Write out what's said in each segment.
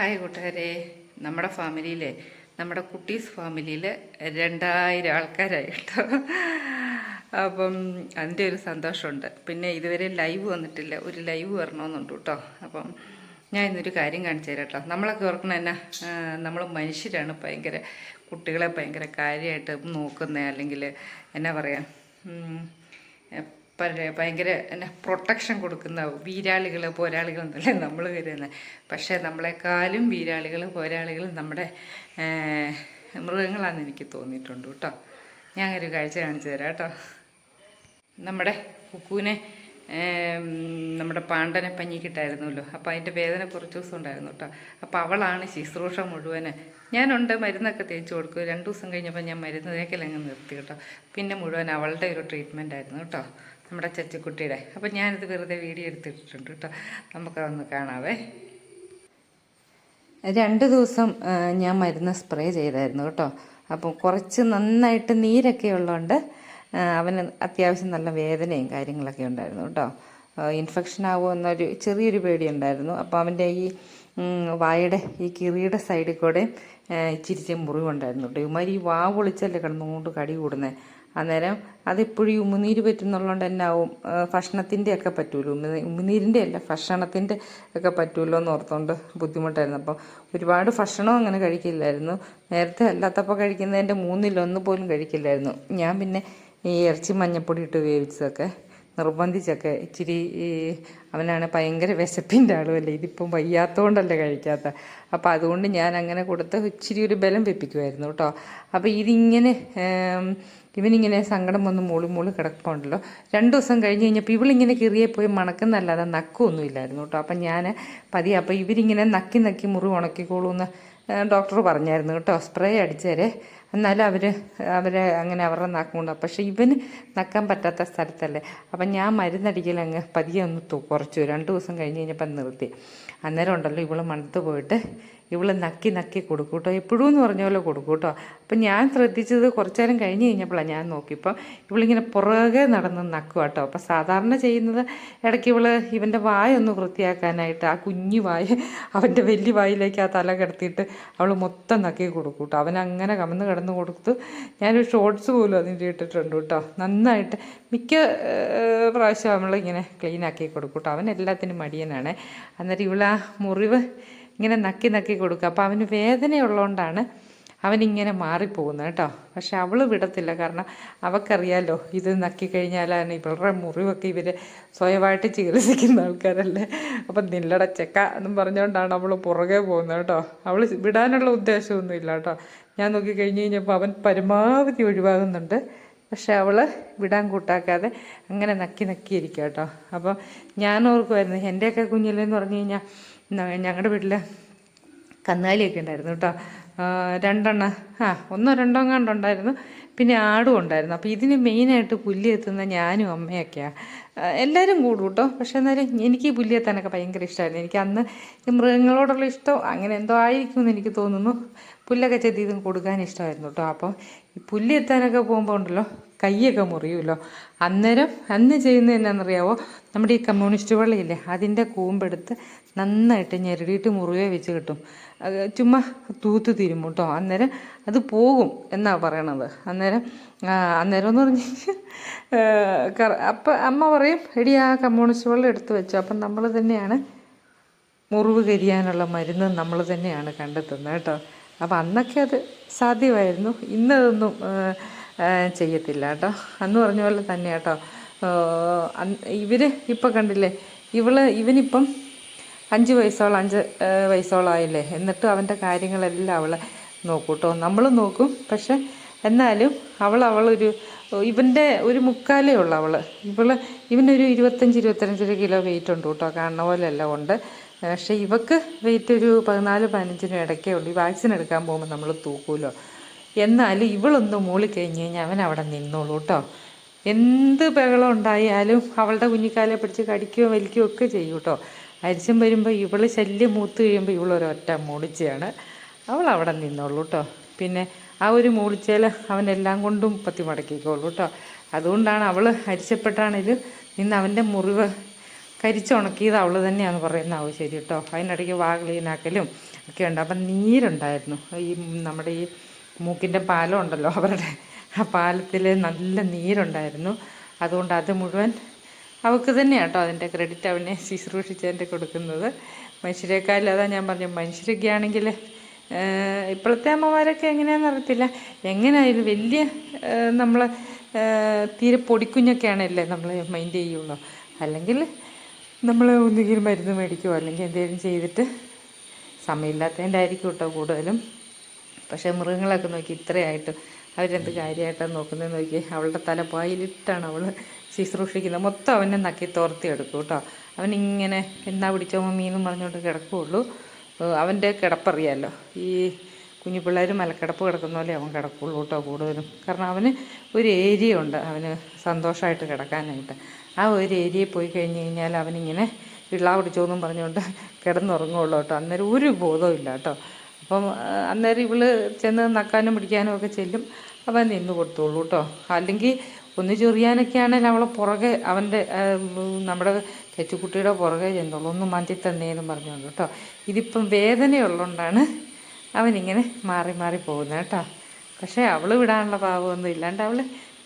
Hi കൂട്ടുകാരെ. നമ്മുടെ ഫാമിലിയിൽ നമ്മുടെ കുട്ടീസ് ഫാമിലിയിൽ രണ്ടായിരം ആൾക്കാരായി കേട്ടോ അപ്പം അതിന്റെ ഒരു സന്തോഷമുണ്ട്. പിന്നെ ഇതുവരെ ലൈവ് വന്നിട്ടില്ല. ഒരു ലൈവ് വരണമെന്നുണ്ട് കേട്ടോ. അപ്പം ഞാൻ ഇന്നൊരു കാര്യം കാണിച്ചു തരാം കേട്ടോ. നമ്മളൊക്കെ ഓർക്കണം എന്നാ നമ്മൾ മനുഷ്യരാണ് ഭയങ്കര കുട്ടികളെ ഭയങ്കര കാര്യമായിട്ട് നോക്കുന്നത് അല്ലെങ്കിൽ എന്നാ പറയാ ഉം, പര- ഭയങ്കര എന്നാ പ്രൊട്ടക്ഷൻ കൊടുക്കുന്ന വീരാളികൾ പോരാളികൾ എന്നല്ലേ നമ്മൾ കരുതുന്നത് പക്ഷേ നമ്മളെക്കാളും വീരാളികൾ പോരാളികൾ നമ്മുടെ മൃഗങ്ങളാണെന്ന് എനിക്ക് തോന്നിയിട്ടുണ്ട് കേട്ടോ. ഞാൻ ഒരു കാഴ്ച കാണിച്ചു തരാം കേട്ടോ. നമ്മുടെ കുക്കുവിനെ നമ്മുടെ പാണ്ഡനെ പഞ്ഞിക്കിട്ടായിരുന്നല്ലോ. അപ്പോൾ അതിന്റെ വേദന കുറച്ച് ദിവസം ഉണ്ടായിരുന്നു കേട്ടോ. അപ്പോൾ അവളാണ് ശുശ്രൂഷ മുഴുവൻ. ഞാനുണ്ട് മരുന്നൊക്കെ തേച്ച് കൊടുക്കും. രണ്ട് ദിവസം കഴിഞ്ഞപ്പോൾ ഞാൻ മരുന്ന് തേക്കലങ്ങ് നിർത്തി കേട്ടോ. പിന്നെ മുഴുവൻ അവളുടെ ഒരു ട്രീറ്റ്മെന്റ് ആയിരുന്നു കേട്ടോ. നമ്മുടെ ചച്ചിക്കുട്ടിയുടെ. അപ്പം ഞാനിത് വെറുതെ വീഡിയോ എടുത്തിട്ടുണ്ട് കേട്ടോ. നമുക്കതൊന്ന് കാണാവേ. രണ്ട് ദിവസം ഞാൻ മരുന്ന് സ്പ്രേ ചെയ്തായിരുന്നു കേട്ടോ. അപ്പം കുറച്ച് നന്നായിട്ട് നീരൊക്കെ ഉള്ളതുകൊണ്ട് അവന് അത്യാവശ്യം നല്ല വേദനയും കാര്യങ്ങളൊക്കെ ഉണ്ടായിരുന്നു കേട്ടോ. ഇൻഫെക്ഷൻ ആവുമെന്നൊരു ചെറിയൊരു പേടി ഉണ്ടായിരുന്നു അപ്പോൾ അവന്റെ ഈ വായയുടെ ഈ കിറിയുടെ സൈഡിൽ കൂടെ ഇച്ചിരിച്ച് മുറിവുണ്ടായിരുന്നു കേട്ടോ. ഇവന്മാർ ഈ വാ പൊളിച്ചല്ലേ കിടന്നുകൊണ്ട് കടി കൂടുന്നത് അന്നേരം അതിപ്പോഴും ഉമിനീര് പറ്റുന്നുള്ളതുകൊണ്ട് ആവും ഭക്ഷണത്തിന്റെ ഒക്കെ പറ്റുമല്ലോ ഉമ്മുനീ ഉമിനീരിന്റെ അല്ല ഭക്ഷണത്തിന്റെ ഒക്കെ പറ്റുമല്ലോ എന്ന് ഓർത്തുകൊണ്ട് ബുദ്ധിമുട്ടായിരുന്നു. അപ്പം ഒരുപാട് ഭക്ഷണം അങ്ങനെ കഴിക്കില്ലായിരുന്നു. നേരത്തെ അല്ലാത്തപ്പോൾ കഴിക്കുന്നതിന്റെ മൂന്നിലൊന്ന് പോലും കഴിക്കില്ലായിരുന്നു. ഞാൻ പിന്നെ ഈ ഇറച്ചി മഞ്ഞപ്പൊടി ഇട്ട് വേവിച്ചതൊക്കെ നിർബന്ധിച്ചൊക്കെ ഇച്ചിരി അവനാണ് ഭയങ്കര വിശപ്പിന്റെ ആളുമല്ലേ. ഇതിപ്പം വയ്യാത്തതുകൊണ്ടല്ലേ കഴിക്കാത്ത. അപ്പോൾ അതുകൊണ്ട് ഞാൻ അങ്ങനെ കൊടുത്ത് ഇച്ചിരി ഒരു ബലം വെപ്പിക്കുമായിരുന്നു കേട്ടോ. അപ്പോൾ ഇതിങ്ങനെ ഇവനിങ്ങനെ സങ്കടം വന്ന് മൂളി മൂളി കിടപ്പുണ്ടല്ലോ. രണ്ട് ദിവസം കഴിഞ്ഞ് കഴിഞ്ഞപ്പോൾ ഇവളിങ്ങനെ കിറിയെ പോയി മണക്കുന്നല്ലാതെ നക്കൊന്നും ഇല്ലായിരുന്നു കേട്ടോ. അപ്പം ഞാൻ പതിയെ അപ്പോൾ ഇവരിങ്ങനെ നക്കി നക്കി മുറി ഉണക്കിക്കോളൂ എന്ന് ഡോക്ടർ പറഞ്ഞായിരുന്നു കേട്ടോ. സ്പ്രേ അടിച്ചേരെ. എന്നാലും അവർ അവരെ അങ്ങനെ അവരുടെ നാക്കുകൊണ്ട് പക്ഷേ ഇവന് നക്കാൻ പറ്റാത്ത സ്ഥലത്തല്ലേ. അപ്പം ഞാൻ മരുന്നടിക്കലങ്ങ് പതിയെ ഒന്ന് തൂ കുറച്ചു രണ്ട് ദിവസം കഴിഞ്ഞ് കഴിഞ്ഞപ്പം നിർത്തി. അന്നേരം ഉണ്ടല്ലോ ഇവൾ മണത്ത് പോയിട്ട് ഇവൾ നക്കി നക്കി കൊടുക്കൂട്ടോ. എപ്പോഴും എന്ന് പറഞ്ഞ പോലെ കൊടുക്കൂട്ടോ. അപ്പം ഞാൻ ശ്രദ്ധിച്ചത് കുറച്ചു നേരം കഴിഞ്ഞ് കഴിഞ്ഞപ്പോഴാണ് ഞാൻ നോക്കിയപ്പോൾ ഇവളിങ്ങനെ പുറകെ നടന്ന് നക്കുക കേട്ടോ. അപ്പം സാധാരണ ചെയ്യുന്നത് ഇടയ്ക്ക് ഇവൾ ഇവന്റെ വായ ഒന്ന് വൃത്തിയാക്കാനായിട്ട് ആ കുഞ്ഞു വായ അവന്റെ വലിയ വായിലേക്ക് ആ തല കിടത്തിയിട്ട് അവൾ മൊത്തം നക്കി കൊടുക്കൂട്ടോ അവൻ അങ്ങനെ കമന്ന് കിടന്ന് കൊടുത്തു ഞാനൊരു ഷോർട്സ് പോലും അതിന്റെ ഇട്ടിട്ടുണ്ട് കേട്ടോ. നന്നായിട്ട് മിക്ക പ്രാവശ്യം നമ്മളിങ്ങനെ ക്ലീൻ ആക്കി കൊടുക്കും കേട്ടോ. അവൻ എല്ലാത്തിനും മടിയനാണ്. അന്നേരം ഇവളാ മുറിവ് ഇങ്ങനെ നക്കി നക്കി കൊടുക്കുക അപ്പോൾ അവന് വേദനയുള്ളതുകൊണ്ടാണ് അവനിങ്ങനെ മാറിപ്പോകുന്നത് കേട്ടോ. പക്ഷെ അവൾ വിടത്തില്ല. കാരണം അവക്കറിയാലോ ഇത് നക്കി കഴിഞ്ഞാലാണ് ഇവളുടെ മുറിവൊക്കെ ഇവർ സ്വയമായിട്ട് ചികിത്സിക്കുന്ന ആൾക്കാരല്ലേ? അപ്പം നില്ലട ചെക്ക എന്നും പറഞ്ഞുകൊണ്ടാണ് അവൾ പുറകെ പോകുന്നത് കേട്ടോ. അവൾ വിടാനുള്ള ഉദ്ദേശമൊന്നും ഇല്ല കേട്ടോ. ഞാൻ നോക്കി കഴിഞ്ഞ് കഴിഞ്ഞപ്പോൾ അവൻ പരമാവധി ഒഴിവാകുന്നുണ്ട്. പക്ഷെ അവൾ വിടാൻ കൂട്ടാക്കാതെ അങ്ങനെ നക്കി നക്കിയിരിക്കുക കേട്ടോ. അപ്പം ഞാൻ ഓർക്കുമായിരുന്നു എന്റെയൊക്കെ കുഞ്ഞിലെന്ന് പറഞ്ഞു കഴിഞ്ഞാൽ ഞങ്ങളുടെ വീട്ടിൽ കന്നാലിയൊക്കെ ഉണ്ടായിരുന്നു കേട്ടോ. രണ്ടെണ്ണം ആ ഒന്നോ രണ്ടോ കണ്ടുണ്ടായിരുന്നു പിന്നെ ആടും ഉണ്ടായിരുന്നു. അപ്പോൾ ഇതിന് മെയിനായിട്ട് പുല്ല് എത്തുന്ന ഞാനും അമ്മയൊക്കെയാണ് എല്ലാവരും കൂടും കേട്ടോ. പക്ഷെ എന്നാലും എനിക്ക് പുല്ല് എത്താനൊക്കെ ഭയങ്കര ഇഷ്ടമായിരുന്നു എനിക്ക് അന്ന് ഈ മൃഗങ്ങളോടുള്ള ഇഷ്ടം അങ്ങനെ എന്തോ ആയിരിക്കും എന്ന് എനിക്ക് തോന്നുന്നു. പുല്ലൊക്കെ ചെത്തി ഇതും കൊടുക്കാൻ ഇഷ്ടമായിരുന്നു കേട്ടോ. അപ്പം ഈ പുല്ല് എത്താനൊക്കെ പോകുമ്പോൾ ഉണ്ടല്ലോ കൈയൊക്കെ മുറിയുമല്ലോ? അന്നേരം അന്ന് ചെയ്യുന്നത് എന്നാണെന്നറിയാവോ? നമ്മുടെ ഈ കമ്മ്യൂണിസ്റ്റ് വെള്ളയില്ലേ അതിന്റെ കൂമ്പെടുത്ത് നന്നായിട്ട് ഞെരടിയിട്ട് മുറിവേ വെച്ച് കിട്ടും. ചുമ്മാ തൂത്ത് തിരുമ്പും കേട്ടോ. അന്നേരം അത് പോകും എന്നാണ് പറയണത്. അന്നേരം അന്നേരം എന്ന് പറഞ്ഞു അപ്പം അമ്മ പറയും എടി ആ കമ്മ്യൂണിസ്റ്റ് വെള്ളം എടുത്ത് വെച്ചു. അപ്പം നമ്മൾ തന്നെയാണ് മുറിവ് കരിയാനുള്ള മരുന്ന് നമ്മൾ തന്നെയാണ് കണ്ടെത്തുന്നത് കേട്ടോ. അപ്പം അന്നൊക്കെ അത് സാധ്യമായിരുന്നു. ഇന്നതൊന്നും ചെയ്യത്തില്ല കേട്ടോ. അന്ന് പറഞ്ഞ പോലെ തന്നെ കേട്ടോ. ഇവർ ഇപ്പം കണ്ടില്ലേ ഇവൾ ഇവനിപ്പം അഞ്ച് വയസ്സോളം അഞ്ച് വയസ്സോളായില്ലേ. എന്നിട്ട് അവന്റെ കാര്യങ്ങളെല്ലാം അവൾ നോക്കും കേട്ടോ. നമ്മൾ നോക്കും. പക്ഷെ എന്നാലും അവൾ അവളൊരു ഇവന്റെ ഒരു മുക്കാലേ ഉള്ളു അവൾ ഇവൾ ഇവനൊരു ഇരുപത്തഞ്ച് ഇരുപത്തഞ്ചര കിലോ വെയിറ്റ് ഉണ്ട് കേട്ടോ. കാണുന്ന പോലെയല്ല ഉണ്ട്. പക്ഷേ ഇവക്ക് വെയിറ്റ് ഒരു പതിനാല് പതിനഞ്ചിനും ഇടയ്ക്കേ ഉള്ളൂ. ഈ വാക്സിൻ എടുക്കാൻ പോകുമ്പോൾ നമ്മൾ തൂക്കുമല്ലോ എന്നാലും ഇവളൊന്ന് മൂളി കഴിഞ്ഞ് കഴിഞ്ഞാൽ അവൻ അവിടെ നിന്നോളൂ കേട്ടോ എന്ത് ബഹളം ഉണ്ടായാലും അവളുടെ കുഞ്ഞിക്കാലെ പിടിച്ച് കടിക്കുകയോ വലിക്കുകയോ ഒക്കെ ചെയ്യും കേട്ടോ അരിശം വരുമ്പോൾ ഇവൾ ശല്യം മൂത്ത് കഴിയുമ്പോൾ ഇവളൊരൊറ്റ മൂളിച്ചയാണ്. അവൾ അവിടെ നിന്നോളൂ കേട്ടോ പിന്നെ ആ ഒരു മൂളിച്ചയിൽ അവനെല്ലാം കൊണ്ടും പത്തി മടക്കിക്കോളൂ കേട്ടോ അതുകൊണ്ടാണ് അവൾ അരിശപ്പെട്ടാണേലും നിന്ന് അവന്റെ മുറിവ് കരിച്ചുണക്കിയത് അവൾ തന്നെയാണെന്ന് പറയുന്നതാവും ശരി കേട്ടോ അതിനിടയ്ക്ക് വാ ക്ലീനാക്കലും ഒക്കെ ഉണ്ട്. അപ്പം നീരുണ്ടായിരുന്നു. ഈ നമ്മുടെ ഈ മൂക്കിന്റെ പാലം ഉണ്ടല്ലോ അവരുടെ. ആ പാലത്തിൽ നല്ല നീരുണ്ടായിരുന്നു. അതുകൊണ്ട് അത് മുഴുവൻ അവൾക്ക് തന്നെയാണ് കേട്ടോ അതിന്റെ ക്രെഡിറ്റ് അവനെ ശുശ്രൂഷിച്ചതിന്റെ കൊടുക്കുന്നത്. മനുഷ്യരെക്കാളും അതാ ഞാൻ പറഞ്ഞു മനുഷ്യരൊക്കെ ആണെങ്കിൽ ഇപ്പോഴത്തെ അമ്മമാരൊക്കെ എങ്ങനെയാണെന്ന് അറിയത്തില്ല. എങ്ങനെയായാലും വലിയ നമ്മൾ തീരെ പൊടിക്കുഞ്ഞൊക്കെയാണല്ലേ നമ്മൾ മൈൻഡ് ചെയ്യുള്ളൂ. അല്ലെങ്കിൽ നമ്മൾ ഒന്നുകിൽ മരുന്ന് മേടിക്കുമോ അല്ലെങ്കിൽ എന്തെങ്കിലും ചെയ്തിട്ട് സമയമില്ലാത്തതിന്റെ ആയിരിക്കും കേട്ടോ കൂടുതലും. പക്ഷേ മൃഗങ്ങളൊക്കെ നോക്കി ഇത്രയായിട്ട് അവരെന്ത് കാര്യമായിട്ടാണ് നോക്കുന്നത് നോക്കി അവളുടെ തല പായിലിട്ടാണ് അവൾ ശുശ്രൂഷിക്കുന്നത്. മൊത്തം അവനെ നക്കി തോർത്തി എടുക്കും കേട്ടോ. അവനിങ്ങനെ എന്നാ പിടിച്ചോ മീനും പറഞ്ഞുകൊണ്ട് കിടക്കുകയുള്ളൂ അവന്റെ കിടപ്പറിയാമല്ലോ ഈ കുഞ്ഞു പിള്ളേർ മലക്കിടപ്പ് കിടക്കുന്ന പോലെ അവൻ കിടക്കുള്ളൂ കേട്ടോ കൂടുതലും. കാരണം അവന് ഒരു ഏരിയ ഉണ്ട് അവന് സന്തോഷമായിട്ട് കിടക്കാനായിട്ട്. ആ ഒരു ഏരിയയിൽ പോയി കഴിഞ്ഞ് കഴിഞ്ഞാൽ അവനിങ്ങനെ ഇള്ള പിടിച്ചോന്നും പറഞ്ഞുകൊണ്ട് കിടന്നുറങ്ങുള്ളൂ കേട്ടോ. അന്നേരം ഒരു ബോധവും ഇല്ല കേട്ടോ. അപ്പം അന്നേരം ഇവൾ ചെന്ന് നക്കാനും പിടിക്കാനും ഒക്കെ ചെല്ലും. അവൻ നിന്ന് കൊടുത്തോളൂ കേട്ടോ അല്ലെങ്കിൽ ഒന്ന് ചൊറിയാനൊക്കെ ആണെങ്കിൽ അവളെ പുറകെ അവന്റെ നമ്മുടെ തെച്ചുകുട്ടിയുടെ പുറകെ ചെന്നോളൂ. ഒന്ന് മാറ്റി തന്നേന്നും പറഞ്ഞുകൊണ്ട് കേട്ടോ ഇതിപ്പം വേദനയുള്ളതുകൊണ്ടാണ് അവനിങ്ങനെ മാറി മാറി പോകുന്നത് കേട്ടോ പക്ഷേ അവൾ വിടാനുള്ള പാവമൊന്നും ഇല്ലാണ്ട് അവൾ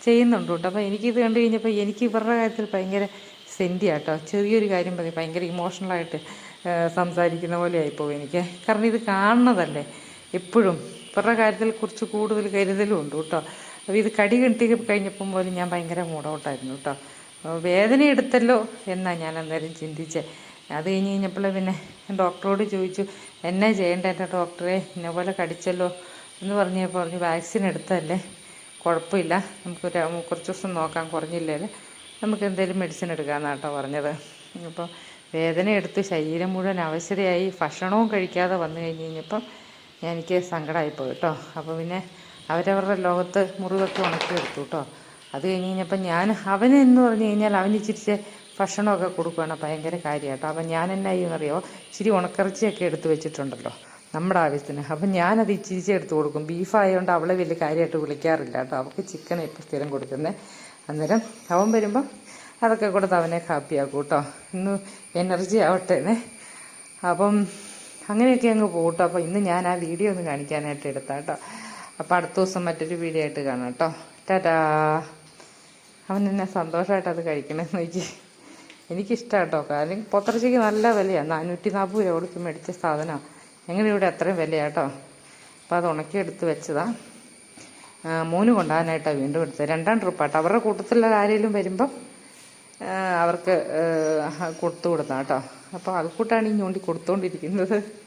ചെയ്യുന്നുണ്ട് കേട്ടോ അപ്പോൾ എനിക്കിത് കണ്ടു കഴിഞ്ഞപ്പോൾ എനിക്ക് ഇവരുടെ കാര്യത്തിൽ ഭയങ്കര സെന്റിയാട്ടോ ചെറിയൊരു കാര്യം പറയും. ഭയങ്കര ഇമോഷണലായിട്ട് സംസാരിക്കുന്ന പോലെ ആയിപ്പോവും എനിക്ക്. കാരണം ഇത് കാണുന്നതല്ലേ എപ്പോഴും. ഇവരുടെ കാര്യത്തിൽ കുറച്ച് കൂടുതൽ കരുതലും ഉണ്ട് കേട്ടോ. അപ്പോൾ ഇത് കടി കിട്ടി കഴിഞ്ഞപ്പം പോലും ഞാൻ ഭയങ്കര മൂടൗട്ടായിരുന്നു കേട്ടോ. വേദന എടുത്തല്ലോ എന്നാണ് ഞാൻ അന്നേരം ചിന്തിച്ചത് അത് കഴിഞ്ഞ് കഴിഞ്ഞപ്പോൾ പിന്നെ ഡോക്ടറോട് ചോദിച്ചു എന്നാ ചെയ്യേണ്ട എന്റെ ഡോക്ടറെ? ഇന്ന പോലെ കടിച്ചല്ലോ? എന്ന് പറഞ്ഞപ്പോൾ പറഞ്ഞു വാക്സിൻ എടുത്തല്ലേ കുഴപ്പമില്ല. നമുക്ക് കുറച്ച് ദിവസം നോക്കാം. കുറഞ്ഞില്ലേ നമുക്ക് എന്തെങ്കിലും മെഡിസിൻ എടുക്കാമെന്നാണ് കേട്ടോ പറഞ്ഞത്. അപ്പോൾ വേദന എടുത്ത് ശരീരം മുഴുവൻ അവശതയായി ഭക്ഷണവും കഴിക്കാതെ വന്നു കഴിഞ്ഞ് കഴിഞ്ഞപ്പം എനിക്ക് സങ്കടമായിപ്പോയി കേട്ടോ. അപ്പോൾ പിന്നെ അവരവരുടെ ലോകത്ത് മുറിവൊക്കെ ഉണക്കിയെടുത്തു കേട്ടോ. അത് കഴിഞ്ഞ് കഴിഞ്ഞപ്പോൾ ഞാൻ അവന് എന്ന് പറഞ്ഞു കഴിഞ്ഞാൽ അവന് ഇച്ചിരി ഭക്ഷണമൊക്കെ കൊടുക്കുകയാണ് ഭയങ്കര കാര്യം കേട്ടോ. അപ്പം ഞാൻ എന്നാ ചെയ്യുമെന്നറിയോ ഇച്ചിരി ഉണക്കിറച്ചിയൊക്കെ എടുത്ത് വെച്ചിട്ടുണ്ടല്ലോ നമ്മുടെ ആവശ്യത്തിന്. അപ്പം ഞാനത് ഇച്ചിരിച്ച് എടുത്ത് കൊടുക്കും. ബീഫായതുകൊണ്ട് അവളെ വലിയ കാര്യമായിട്ട് വിളിക്കാറില്ല കേട്ടോ. അവൾക്ക് ചിക്കൻ ഇപ്പോൾ സ്ഥിരം കൊടുക്കുന്നത് അന്നേരം അവൻ വരുമ്പം അതൊക്കെ കൊടുത്ത് അവനെ ഹാപ്പിയാക്കും കേട്ടോ. ഇന്ന് എനർജി ആവട്ടെ അപ്പം അങ്ങനെയൊക്കെ അങ്ങ് പോകട്ടോ. അപ്പം ഇന്ന് ഞാൻ ആ വീഡിയോ ഒന്ന് കാണിക്കാനായിട്ട് എടുത്താം കേട്ടോ അപ്പോൾ അടുത്ത ദിവസം മറ്റൊരു വീഡിയോ ആയിട്ട് കാണാം കേട്ടോ ടാറ്റാ. അവൻ എന്നെ സന്തോഷമായിട്ട് അത് കഴിക്കണമെന്ന് നോക്കി എനിക്കിഷ്ടമാണ് കേട്ടോ കാരണം പൊത്തിറച്ചിക്ക് നല്ല വിലയാണ് നാനൂറ്റി നാൽപ്പത് രൂപ കൊടുത്ത് മേടിച്ച സാധനമാണ് എങ്ങനെ ഇവിടെ അത്രയും വിലയാട്ടോ അപ്പോൾ അത് ഉണക്കി എടുത്ത് വെച്ചതാണ് മൂന്ന് കൊണ്ടുപോകാനായിട്ടാണ് വീണ്ടും എടുത്തത്. രണ്ടാം ട്രിപ്പാട്ടോ അവരുടെ കൂട്ടത്തിലുള്ള ആരെങ്കിലും വരുമ്പം അവർക്ക് കൊടുത്തു കൊടുത്താട്ടോ അപ്പോൾ അതുകൂട്ടാണ് ഈ ഞോണ്ടി കൊടുത്തുകൊണ്ടിരിക്കുന്നത്